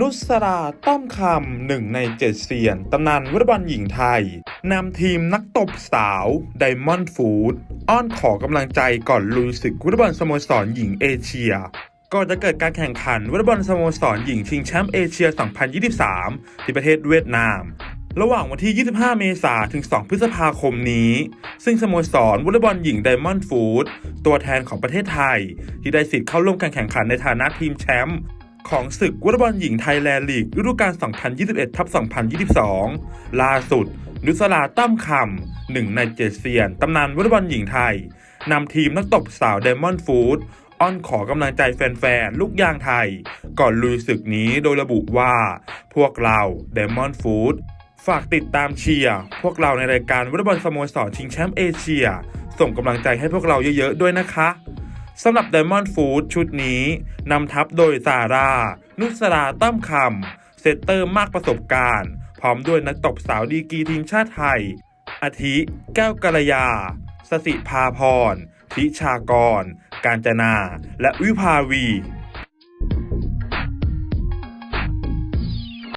นุสราต้อมคำหนึ่งในเจ็ดเซียนตำนานวอลเลย์บอลหญิงไทยนำทีมนักตบสาวไดมอนด์ฟูดอ้อนขอกำลังใจก่อนลุยศึกวอลเลย์บอลสโมสรหญิงเอเชียก่อนจะเกิดการแข่งขันวอลเลย์บอลสโมสรหญิงชิงแชมป์เอเชีย 2023 ที่ประเทศเวียดนาม ระหว่างวันที่ 25 เมษายนถึง 2 พฤษภาคมนี้ ซึ่งสโมสรวอลเลย์บอลหญิงไดมอนด์ฟูดตัวแทนของประเทศไทย ที่ได้สิทธิ์เข้าร่วมการแข่งขันในฐานะทีมแชมป์ ของศึกวอลเลย์บอลหญิงไทยแลนด์ลีกฤดูกาล 2021ทับ2022 ล่าสุด นุสลาตั้มคำหนึ่งในเจ็ดเซียนตำนานวอลเลย์บอลหญิงไทยนำทีมนักตบสาวไดมอนฟูดอ้อนขอกำลังใจแฟนๆ ลูกยางไทย ก่อนลุยศึกนี้โดยระบุว่า พวกเราไดมอนฟูดฝากติดตามเชียร์พวกเราในรายการวอลเลย์บอลสโมสรชิงแชมป์เอเชีย ส่งกำลังใจให้พวกเราเยอะๆด้วยนะคะ สำหรับ Diamond Food ชุดนี้นำทัพโดยซาร่า นุสราตั้มคำเซตเตอร์มากประสบการณ์ พร้อมด้วยนักตบสาวดีกีทีมชาติไทย อาทิ แก้วกัลยา สสิภาพรทิชากร การจนา และวิภาวี